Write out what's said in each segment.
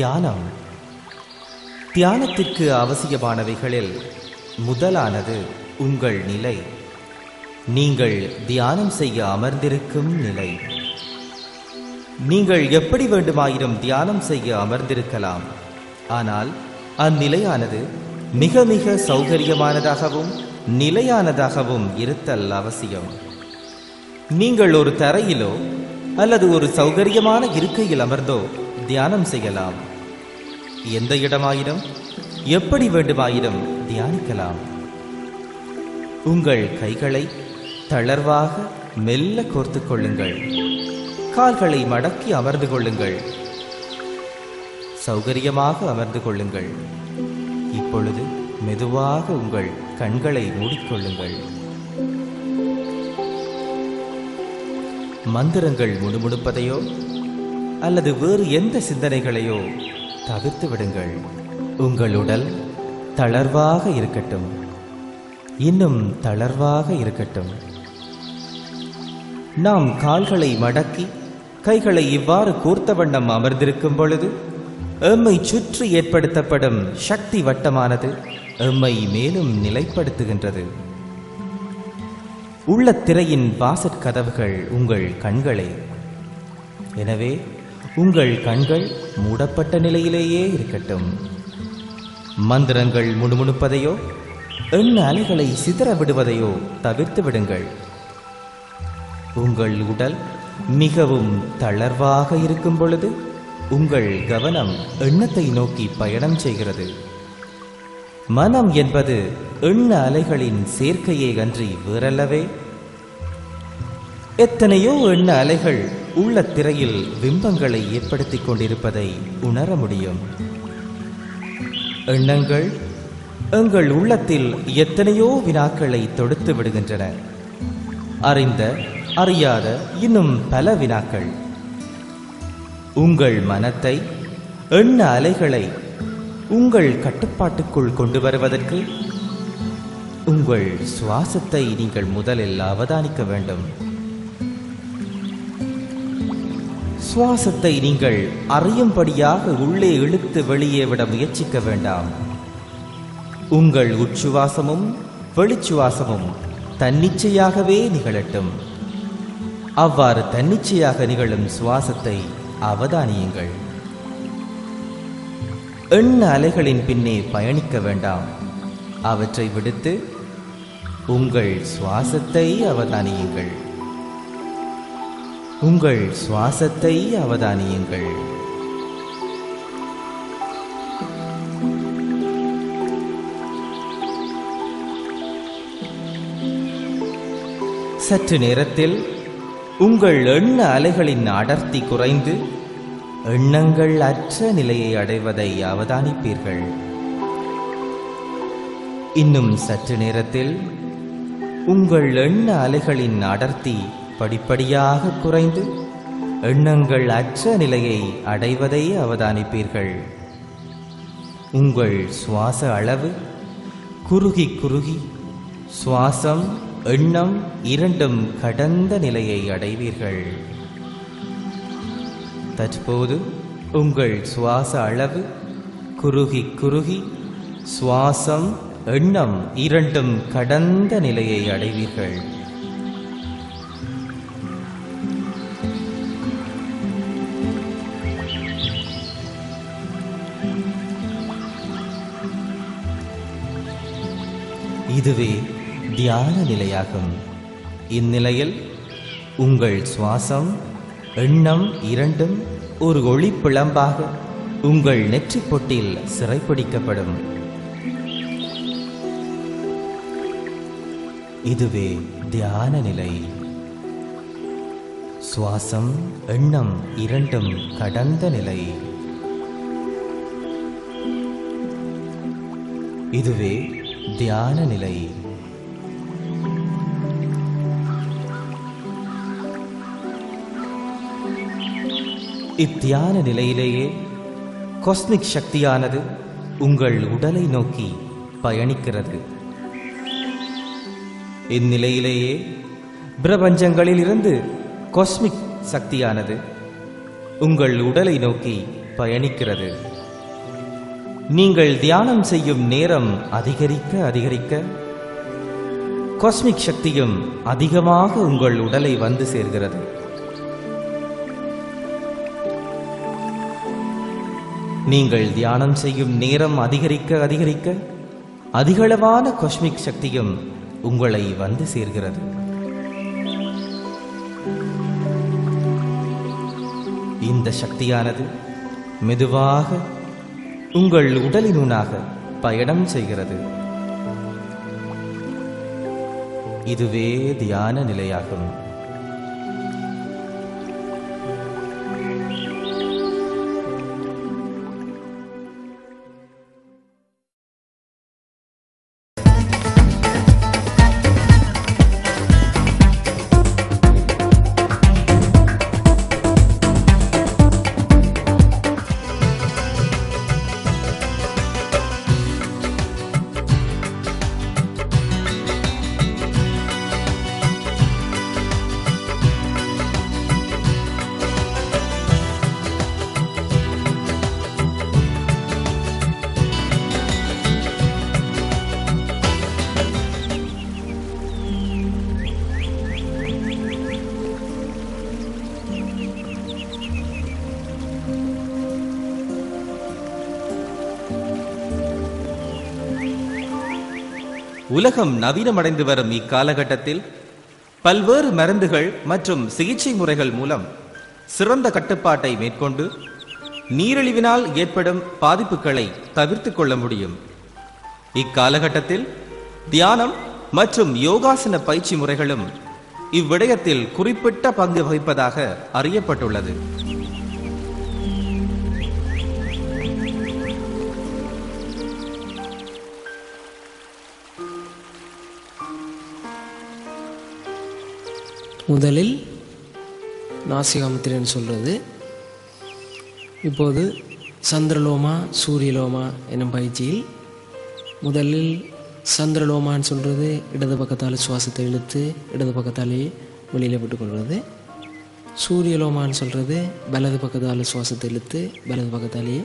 தியானம். தியானத்திற்கு அவசியமானவைகளில் முதலானது உங்கள் நிலை. நீங்கள் தியானம் செய்ய அமர்ந்திருக்கும் நிலை. நீங்கள் எப்படி வேண்டுமாயினும் தியானம் செய்ய அமர்ந்திருக்கலாம். ஆனால் அந்நிலையானது மிக மிக சௌகரியமானதாகவும் நிலையானதாகவும் இருத்தல் அவசியம். நீங்கள் ஒரு தரையிலோ அல்லது ஒரு சௌகரியமான இருக்கையில் அமர்ந்தோ தியானம் செய்யலாம். எந்த இடமாயினும்? எப்படி வேண்டுமாயினும் தியானிக்கலாம். உங்கள் கைகளை தளர்வாக மெல்ல கோர்த்து கொள்ளுங்கள். கால்களை மடக்கி அமர்ந்து கொள்ளுங்கள். சௌகரியமாக அமர்ந்து கொள்ளுங்கள். இப்பொழுது மெதுவாக உங்கள் கண்களை மூடிக்கொள்ளுங்கள். மந்திரங்கள் முணுமுணுப்பதையோ அல்லது வேறு எந்த சிந்தனைகளையோ தவிர்த்து விடுங்கள் உங்கள் உடல் தளர்வாக இருக்கட்டும். இன்னும் தளர்வாக இருக்கட்டும். நாம் கால்களை மடக்கி கைகளை இவ்வாறு கூர்த்த வண்ணம் அமர்ந்திருக்கும் பொழுது எம்மை சுற்றி ஏற்படுத்தப்படும் சக்தி வட்டமானது எம்மை மேலும் நிலைப்படுத்துகின்றது. உள்ள திரையின் வாசற் கதவுகள் உங்கள் கண்களே. எனவே உங்கள் கண்கள் மூடப்பட்ட நிலையிலேயே இருக்கட்டும். மந்திரங்கள் முணுமுணுப்பதையோ எண்ண அலைகளை சிதற விடுவதையோ தவிர்த்து விடுங்கள். உங்கள் உடல் மிகவும் தளர்வாக இருக்கும் பொழுது உங்கள் கவனம் எண்ணத்தை நோக்கி பயணம் செய்கிறது. மனம் என்பது எண்ண அலைகளின் சேர்க்கையே அன்றி வேறல்லவே எத்தனையோ எண்ண அலைகள் உள்ள திரையில் பிம்பங்களை ஏற்படுத்திக் கொண்டிருப்பதை உணர முடியும். எண்ணங்கள் எங்கள் உள்ளத்தில் எத்தனையோ வினாக்களை தொடுத்து விடுகின்றன. அறிந்த அறியாத இன்னும் பல வினாக்கள். உங்கள் மனத்தை எண்ண அலைகளை உங்கள் கட்டுப்பாட்டுக்குள் கொண்டு வருவதற்கு உங்கள் சுவாசத்தை நீங்கள் முதலில் அவதானிக்க வேண்டும். சுவாசத்தை நீங்கள் அறியும்படியாக உள்ளே இழுத்து வெளியே விட முயற்சிக்க வேண்டாம். உங்கள் உச்சுவாசமும் வெளிச்சுவாசமும் தன்னிச்சையாகவே நிகழட்டும். அவ்வாறு தன்னிச்சையாக நிகழும் சுவாசத்தை அவதானியுங்கள். எண்ண அலைகளின் பின்னே பயணிக்க வேண்டாம். அவற்றை விடுத்து உங்கள் சுவாசத்தை அவதானியுங்கள். உங்கள் சுவாசத்தை அவதானியுங்கள். சற்று நேரத்தில் உங்கள் எண்ண அலைகளின் அடர்த்தி குறைந்து எண்ணங்கள் அற்ற நிலையை அடைவதை அவதானிப்பீர்கள். இன்னும் சற்று நேரத்தில் உங்கள் எண்ண அலைகளின் அடர்த்தி படிப்படியாக குறைந்து எண்ணங்கள் அற்ற நிலையை அடைவதை அவதானிப்பீர்கள். உங்கள் சுவாச அளவு குறுகி குறுகி சுவாசம் எண்ணம் இரண்டும் கடந்த நிலையை அடைவீர்கள். தற்போது உங்கள் சுவாச அளவு குறுகி குறுகி சுவாசம் எண்ணம் இரண்டும் கடந்த நிலையை அடைவீர்கள். இதுவே தியான நிலையாகும். இந்நிலையில் உங்கள் சுவாசம் எண்ணம் இரண்டும் ஒரு ஒளிப்பிளம்பாக உங்கள் நெற்றிப் பொட்டில் சிறைப்பிடிக்கப்படும். இதுவே தியான நிலை. சுவாசம் எண்ணம் இரண்டும் கடந்த நிலை. இதுவே தியான நிலை. இத்தியான நிலையிலேயே காஸ்மிக் சக்தியானது உங்கள் உடலை நோக்கி பயணிக்கிறது. இந்நிலையிலேயே பிரபஞ்சங்களில் இருந்து காஸ்மிக் சக்தியானது உங்கள் உடலை நோக்கி பயணிக்கிறது. நீங்கள் தியானம் செய்யும் நேரம் அதிகரிக்க அதிகரிக்க காஸ்மிக் சக்தியும் அதிகமாக உங்கள் உடலை வந்து சேர்கிறது. நீங்கள் தியானம் செய்யும் நேரம் அதிகரிக்க அதிகரிக்க அதிகளவான காஸ்மிக் சக்தியும் உங்களை வந்து சேர்கிறது. இந்த சக்தியானது மெதுவாக உங்கள் உடலினுனாக பயணம் செய்கிறது. இதுவே தியான நிலையாகும். உலகம் நவீனமடைந்து வரும் இக்காலகட்டத்தில் பல்வேறு மருந்துகள் மற்றும் சிகிச்சை முறைகள் மூலம் சிறந்த கட்டுப்பாட்டை மேற்கொண்டு நீரிழிவினால் ஏற்படும் பாதிப்புகளை தவிர்த்து கொள்ள முடியும். இக்காலகட்டத்தில் தியானம் மற்றும் யோகாசன பயிற்சி முறைகளும் இவ்விடயத்தில் குறிப்பிட்ட பங்கு வகிப்பதாக அறியப்பட்டுள்ளது. முதலில் நாசிகாமுத்திரன் சொல்கிறது இப்போது சந்திரலோமா சூரியலோமா எனும் பயிற்சியில் முதலில் சந்திரலோமான்னு சொல்கிறது இடது பக்கத்தால் சுவாசத்தை இழுத்து இடது பக்கத்தாலே வெளியில் விட்டுக்கொள்வது சூரியலோமான்னு சொல்கிறது வலது பக்கத்தால் சுவாசத்தை இழுத்து வலது பக்கத்தாலேயே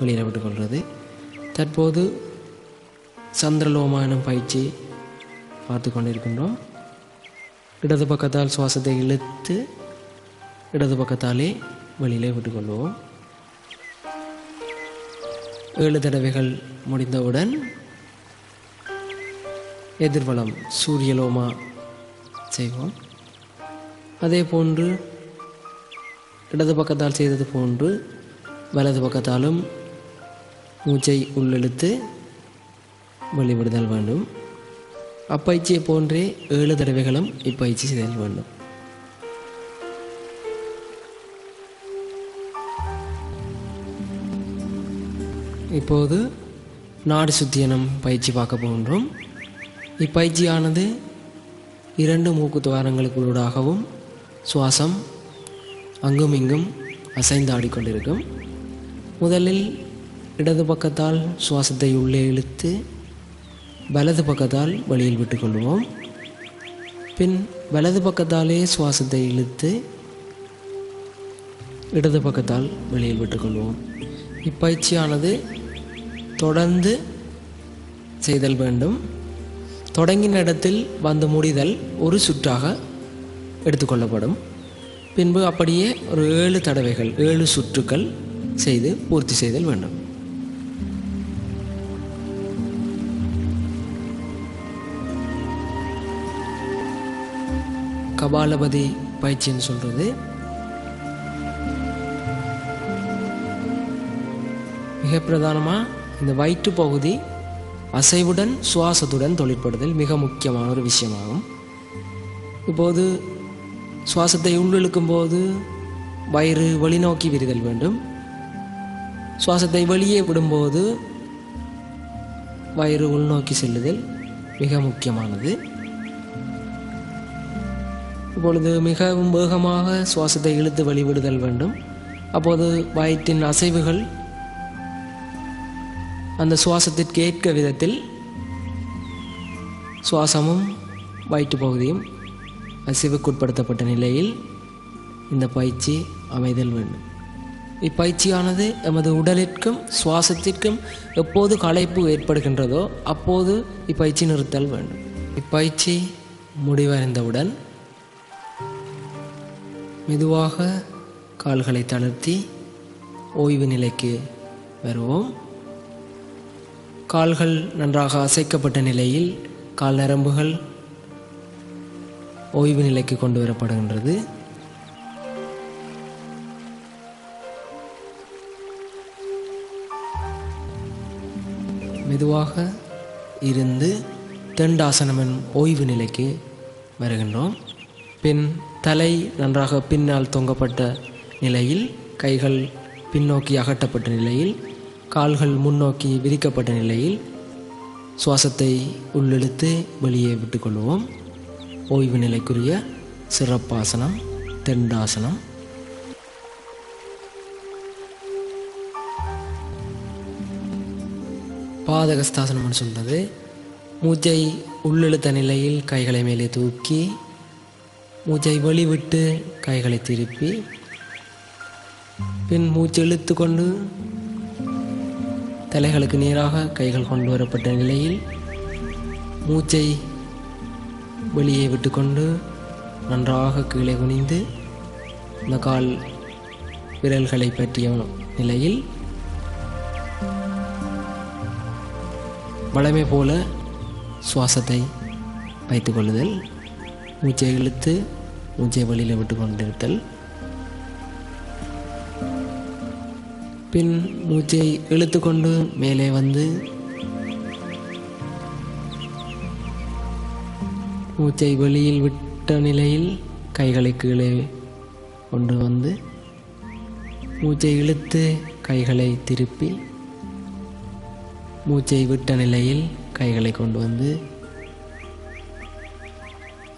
வெளியில் விட்டுக்கொள்வது தற்போது சந்திரலோமா எனும் பயிற்சி பார்த்து கொண்டிருக்கின்றோம் இடது பக்கத்தால் சுவாசத்தை இழுத்து இடது பக்கத்தாலே வெளியிலே விட்டுக்கொள்வோம். ஏழு தடவைகள் முடிந்தவுடன் எதிர்வலம் சூரியலோமா செய்வோம். அதே போன்று இடது பக்கத்தால் செய்தது போன்று வலது பக்கத்தாலும் மூச்சை உள்ளெழுத்து வெளிவிடுதல் வேண்டும். அப்பயிற்சியை போன்றே ஏழு தடவைகளும் இப்பயிற்சி செய்தல் வேண்டும். இப்போது நாடு சுத்தியனம் பயிற்சி பார்க்க போகின்றோம். இப்பயிற்சியானது இரண்டு மூக்கு துவாரங்களுக்குள்ளாகவும் சுவாசம் அங்கும் இங்கும் அசைந்து ஆடிக்கொண்டிருக்கும். முதலில் இடது பக்கத்தால் சுவாசத்தை உள்ளே இழுத்து வலது பக்கத்தால் வெளியில் விட்டுக்கொள்வோம். பின் வலது பக்கத்தாலே சுவாசத்தை இழுத்து இடது பக்கத்தால் வெளியில் விட்டுக்கொள்வோம். இப்பயிற்சியானது தொடர்ந்து செய்தல் வேண்டும். தொடங்கின இடத்தில் வந்து முடிதல் ஒரு சுற்றாக எடுத்துக்கொள்ளப்படும். பின்பு அப்படியே ஒரு ஏழு தடவைகள் ஏழு சுற்றுக்கள் செய்து பூர்த்தி செய்தல் வேண்டும். கபாலபதி பயிற்சின்னு சொல்கிறது மிக பிரதானமாக இந்த வயிற்று பகுதி அசைவுடன் சுவாசத்துடன் தொழிற்படுதல் மிக முக்கியமான ஒரு விஷயமாகும். இப்போது சுவாசத்தை உள்ளிழுக்கும் போது வயிறு வெளிநோக்கி விரிதல் வேண்டும். சுவாசத்தை வெளியே விடும்போது வயிறு உள்நோக்கி செல்லுதல் மிக முக்கியமானது. இப்பொழுது மிகவும் வேகமாக சுவாசத்தை இழுத்து வெளிவிடுதல் வேண்டும். அப்போது வயிற்றின் அசைவுகள் அந்த சுவாசத்திற்கு ஏற்க விதத்தில் சுவாசமும் வயிற்று பகுதியும் அசைவுக்குட்படுத்தப்பட்ட நிலையில் இந்த பயிற்சி அமைதல் வேண்டும். இப்பயிற்சியானது எமது உடலிற்கும் சுவாசத்திற்கும் எப்போது களைப்பு ஏற்படுகின்றதோ அப்போது இப்பயிற்சி நிறுத்தல் வேண்டும். இப்பயிற்சி முடிவடைந்தவுடன் மெதுவாக கால்களை தளர்த்தி ஓய்வு நிலைக்கு வருவோம். கால்கள் நன்றாக அசைக்கப்பட்ட நிலையில் கால் நரம்புகள் ஓய்வு நிலைக்கு கொண்டு வரப்படுகின்றது. மெதுவாக இருந்து தெண்டாசனம் ஓய்வு நிலைக்கு வருகின்றோம். பின் தலை நன்றாக பின்னால் தொங்கப்பட்ட நிலையில் கைகள் பின்னோக்கி அகட்டப்பட்ட நிலையில் கால்கள் முன்னோக்கி விரிக்கப்பட்ட நிலையில் சுவாசத்தை உள்ளெழுத்து வெளியே விட்டுக்கொள்வோம். ஓய்வு நிலைக்குரிய சிறப்பாசனம் தெண்டாசனம் பாதகஸ்தாசனம்னு சொல்றது. மூச்சை உள்ளெழுத்த நிலையில் கைகளை மேலே தூக்கி மூச்சை வெளிவிட்டு கைகளை திருப்பி பின் மூச்சு இழுத்து கொண்டு தலைகளுக்கு நேராக கைகள் கொண்டு வரப்பட்ட நிலையில் மூச்சை வெளியே விட்டுக்கொண்டு நன்றாக கீழே குனிந்து இந்த கால் விரல்களை பற்றிய நிலையில் வளமை போல சுவாசத்தை வைத்துக் கொள்ளுதல் மூச்சை இழுத்து மூச்சை வெளியில் விட்டு கொண்டிருத்தல். பின் மூச்சை இழுத்து கொண்டு மேலே வந்து மூச்சை வெளியில் விட்ட நிலையில் கைகளை கீழே கொண்டு வந்து மூச்சை இழுத்து கைகளை திருப்பி மூச்சை விட்ட நிலையில் கைகளை கொண்டு வந்து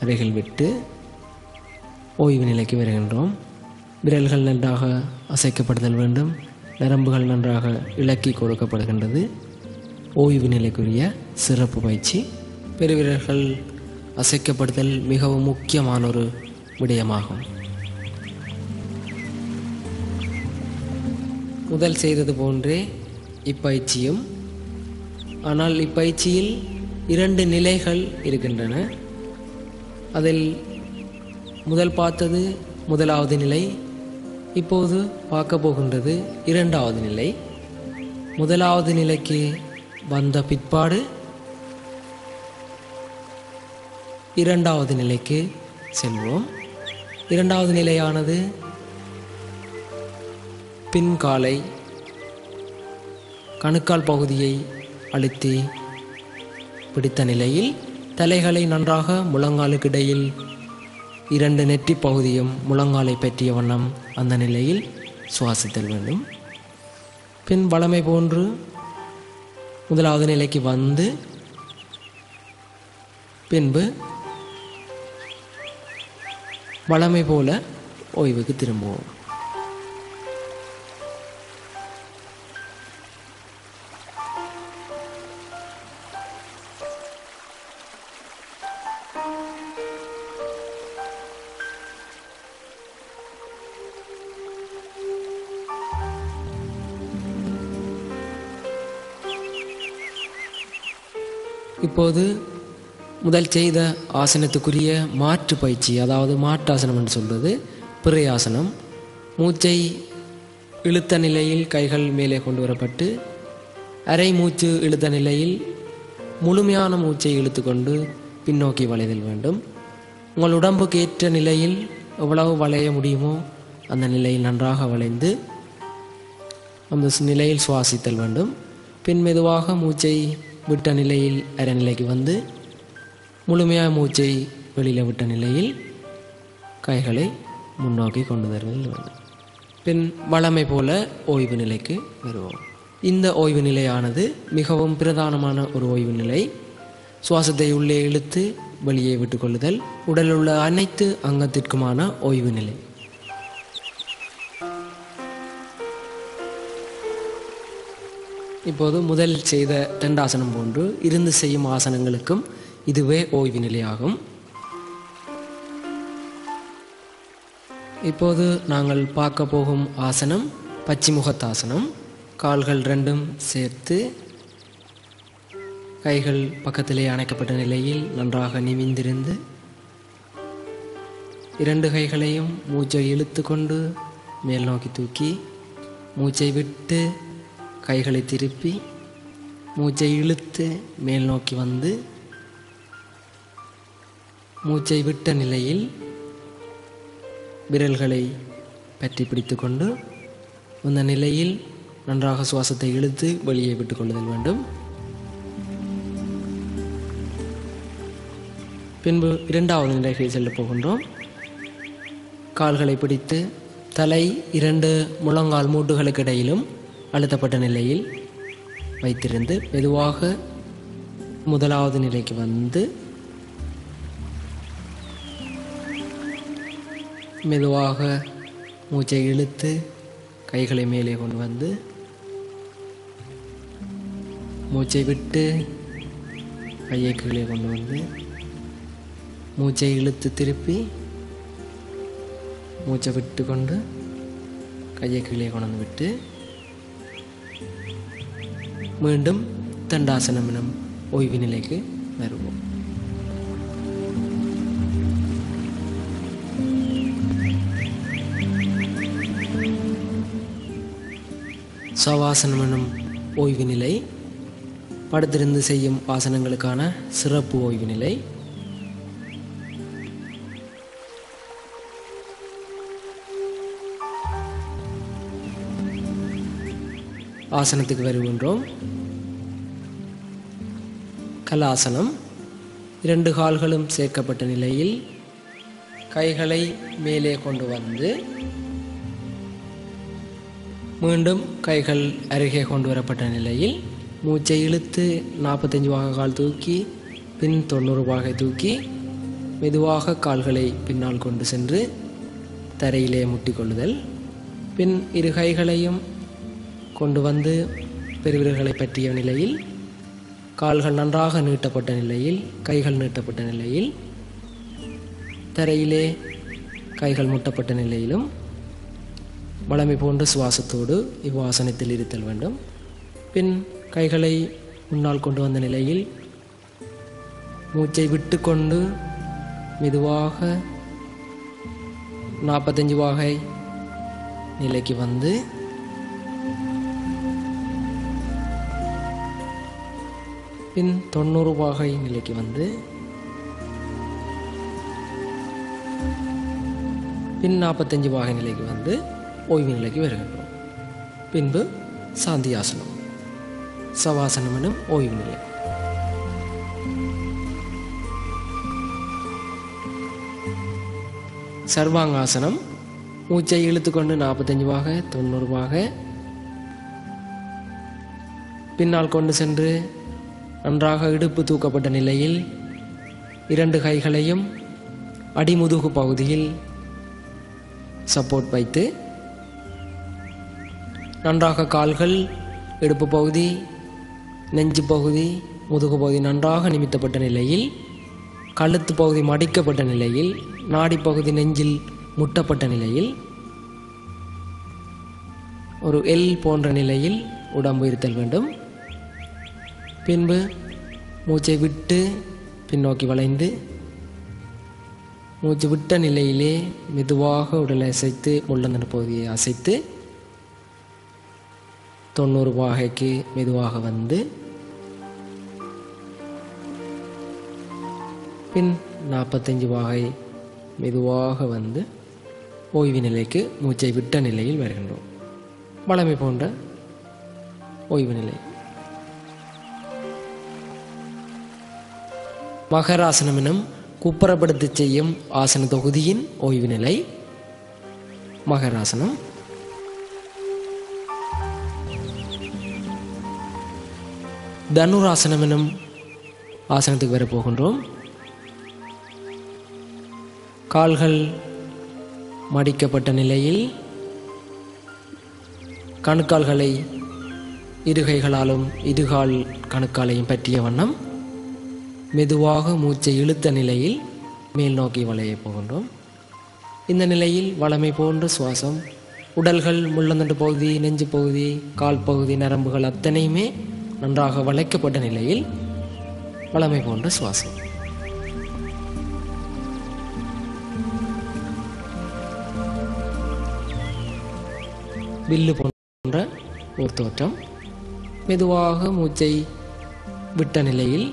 அருகில் விட்டு ஓய்வு நிலைக்கு வருகின்றோம். விரல்கள் நன்றாக அசைக்கப்படுதல் வேண்டும். நரம்புகள் நன்றாக இலக்கி கொடுக்கப்படுகின்றது. ஓய்வு நிலைக்குரிய சிறப்பு பயிற்சி. பெருவிரல்கள் அசைக்கப்படுதல் மிகவும் முக்கியமான ஒரு விடயமாகும். முதல் செய்தது போன்றே இப்பயிற்சியும். ஆனால் இப்பயிற்சியில் இரண்டு நிலைகள் இருக்கின்றன. அதில் முதல் பார்த்தது முதலாவது நிலை இப்போது பார்க்க போகின்றது இரண்டாவது நிலை. முதலாவது நிலைக்கு வந்த பிற்பாடு இரண்டாவது நிலைக்கு செல்வோம். இரண்டாவது நிலையானது பின்காலை கணுக்கால் பகுதியை அழுத்தி பிடித்த நிலையில் தலைகளை நன்றாக முழங்காலுக்கு இடையில் இரண்டு நெற்றி பகுதியும் முழங்காலை பற்றிய வண்ணம் அந்த நிலையில் சுவாசித்தல் வேண்டும். பின் வளமை போன்று முதலாவது நிலைக்கு வந்து பின்பு வளமை போல ஓய்வுக்கு திரும்புவோம். இப்போது முதல் செய்த ஆசனத்துக்குரிய மாற்று பயிற்சி அதாவது மாற்றாசனம் என்று சொல்வது பிறையாசனம் மூச்சை இழுத்த நிலையில் கைகள் மேலே கொண்டு வரப்பட்டு அரை மூச்சு இழுத்த நிலையில் முழுமையான மூச்சை இழுத்துக்கொண்டு பின்னோக்கி வளைதல் வேண்டும். உங்கள் உடம்புக்கு ஏற்ற நிலையில் எவ்வளவு வளைய முடியுமோ அந்த நிலையில் நன்றாக வளைந்து அந்த நிலையில் சுவாசித்தல் வேண்டும். பின் மெதுவாக மூச்சை விட்ட நிலையில் அரைநிலைக்கு வந்து முழுமையாக மூச்சை வெளியில் விட்ட நிலையில் கைகளை முன்னோக்கி கொண்டு வருதல் வேண்டும் பின் வளமை போல ஓய்வு நிலைக்கு வருவோம். இந்த ஓய்வு நிலையானது மிகவும் பிரதானமான ஒரு ஓய்வு நிலை. சுவாசத்தை உள்ளே இழுத்து வெளியே விட்டுக்கொள்ளுதல் உடலுள்ள அனைத்து அங்கத்திற்குமான ஓய்வு நிலை. இப்போது முதல் செய்த தண்டாசனம் போன்று இருந்து செய்யும் ஆசனங்களுக்கும் இதுவே ஓய்வு நிலையாகும். இப்போது நாங்கள் பார்க்க போகும் ஆசனம் பச்சிமுகத்தாசனம். கால்கள் ரெண்டும் சேர்த்து கைகள் பக்கத்திலே அணைக்கப்பட்ட நிலையில் நன்றாக நிமிந்திருந்து இரண்டு கைகளையும் மூச்சை இழுத்து கொண்டு மேல் நோக்கி தூக்கி மூச்சை விட்டு கைகளை திருப்பி மூச்சை இழுத்து மேல் நோக்கி வந்து மூச்சை விட்ட நிலையில் விரல்களை பற்றி பிடித்துக்கொண்டு அந்த நிலையில் நன்றாக சுவாசத்தை இழுத்து வெளியே விட்டுக்கொள்ளுதல் வேண்டும். பின்பு இரண்டாவது நிலைக்கு செல்லப் போகின்றோம். கால்களை பிடித்து தலை இரண்டு முழங்கால் மூட்டுகளுக்கு இடையிலும் அழுத்தப்பட்ட நிலையில் வைத்திருந்து மெதுவாக முதலாவது நிலைக்கு வந்து மெதுவாக மூச்சை இழுத்து கைகளை மேலே கொண்டு வந்து மூச்சை விட்டு கையை கீழே கொண்டு வந்து மூச்சை இழுத்து திருப்பி மூச்சை விட்டு கொண்டு கையை கீழே கொண்டு வந்து விட்டு மீண்டும் தண்டாசனம் எனும் ஓய்வு நிலைக்கு வருவோம். சவாசனம் எனும் ஓய்வு நிலை படுத்திருந்து செய்யும் ஆசனங்களுக்கான சிறப்பு ஓய்வு நிலை ஆசனத்துக்கு வருகின்றோம். கலாசனம். இரண்டு கால்களும் சேர்க்கப்பட்ட நிலையில் கைகளை மேலே கொண்டு வந்து மீண்டும் கைகள் அருகே கொண்டு வரப்பட்ட நிலையில் மூச்சை இழுத்து நாற்பத்தஞ்சு பாக கால் தூக்கி பின் தொண்ணூறு பாகை தூக்கி மெதுவாக கால்களை பின்னால் கொண்டு சென்று தரையிலே முட்டிக்கொள்ளுதல் பின் இரு கைகளையும் கொண்டு வந்து பெருவிரல்களை பற்றிய நிலையில் கால்கள் நன்றாக நீட்டப்பட்ட நிலையில் கைகள் நீட்டப்பட்ட நிலையில் தரையிலே கைகள் முட்டப்பட்ட நிலையிலும் வளமை போன்ற சுவாசத்தோடு இவ்வாசனத்தில் இருத்தல் வேண்டும். பின் கைகளை முன்னால் கொண்டு வந்த நிலையில் மூச்சை விட்டு கொண்டு மெதுவாக நாற்பத்தஞ்சு வாகை நிலைக்கு வந்து பின் தொண்ணூறு பாகை நிலைக்கு வந்து பின் நாற்பத்தஞ்சு பாகை நிலைக்கு வந்து ஓய்வு நிலைக்கு வருகின்றோம். பின்பு சாந்தியாசனம். சவாசனம் எனும் ஓய்வு நிலை. சர்வாங்காசனம். மூச்சை இழுத்துக்கொண்டு நாற்பத்தஞ்சு பாக தொண்ணூறு பாக. பின்னால் கொண்டு சென்று நன்றாக இடுப்பு தூக்கப்பட்ட நிலையில் இரண்டு கைகளையும் அடிமுதுகு பகுதியில் சப்போர்ட் வைத்து நன்றாக கால்கள் இடுப்பு பகுதி நெஞ்சு பகுதி முதுகு பகுதி நன்றாக நிமித்தப்பட்ட நிலையில் கழுத்து பகுதி மடிக்கப்பட்ட நிலையில் நாடி பகுதி நெஞ்சில் முட்டப்பட்ட நிலையில் ஒரு எல் போன்ற நிலையில் உடம்பு இருத்தல் வேண்டும். பின்பு மூச்சை விட்டு பின்னோக்கி வளைந்து மூச்சு விட்ட நிலையிலே மெதுவாக உடலை அசைத்து முள்ளந்தன பகுதியை அசைத்து தொண்ணூறு வாகைக்கு மெதுவாக வந்து பின் நாற்பத்தஞ்சு வாகை மெதுவாக வந்து ஓய்வு நிலைக்கு மூச்சை விட்ட நிலையில் வருகின்றோம். வளமை போன்ற ஓய்வு நிலை. மகராசனம் எனும் குப்புறப்படுத்தி செய்யும் ஆசன தொகுதியின் ஓய்வு நிலை. மகராசனம். தனுராசனம் எனும் ஆசனத்துக்கு வர போகின்றோம். கால்கள் மடிக்கப்பட்ட நிலையில் கணுக்கால்களை இருகைகளாலும் இதுகால் கணுக்காலையும் பற்றிய வண்ணம். மெதுவாக மூச்சை இழுத்த நிலையில் மேல் நோக்கி வளைய போகின்றோம். இந்த நிலையில் வளமை போன்ற சுவாசம் உடல்கள் முள்ளந்தண்டு பகுதி நெஞ்சு பகுதி கால் பகுதி நரம்புகள் அத்தனையுமே நன்றாக வளைக்கப்பட்ட நிலையில் வளமை போன்ற சுவாசம். வில்லு போன்ற ஒரு தோற்றம். மெதுவாக மூச்சை விட்ட நிலையில்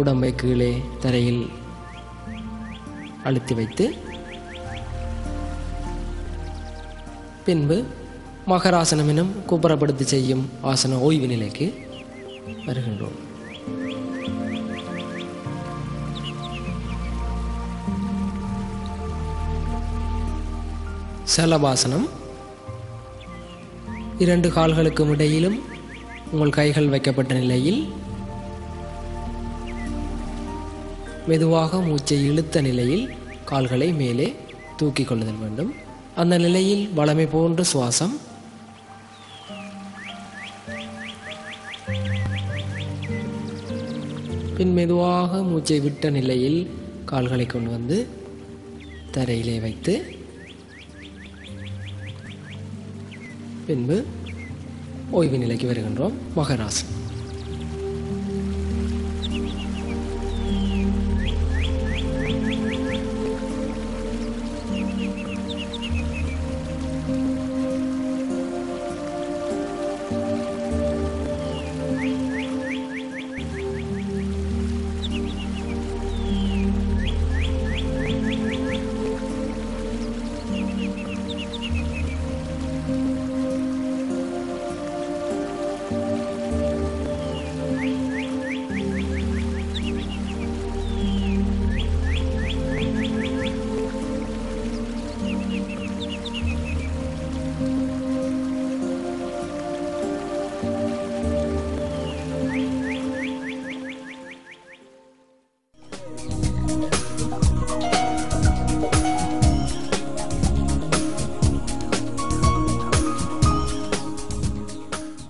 உடம்பை கீழே தரையில் அழுத்தி வைத்து பின்பு மகராசனம் எனும் குப்புறப்படுத்தி செய்யும் ஆசன ஓய்வு நிலைக்கு வருகின்றோம். சலபாசனம் இரண்டு கால்களுக்கும் இடையிலும் உங்கள் கைகள் வைக்கப்பட்ட நிலையில் மெதுவாக மூச்சை இழுத்த நிலையில் கால்களை மேலே தூக்கிக் கொள்ளுதல் வேண்டும். அந்த நிலையில் வளமை போன்ற சுவாசம். பின் மெதுவாக மூச்சை விட்ட நிலையில் கால்களை கொண்டு வந்து தரையிலே வைத்து பின்பு ஓய்வு நிலைக்கு வருகின்றோம். மகராசம்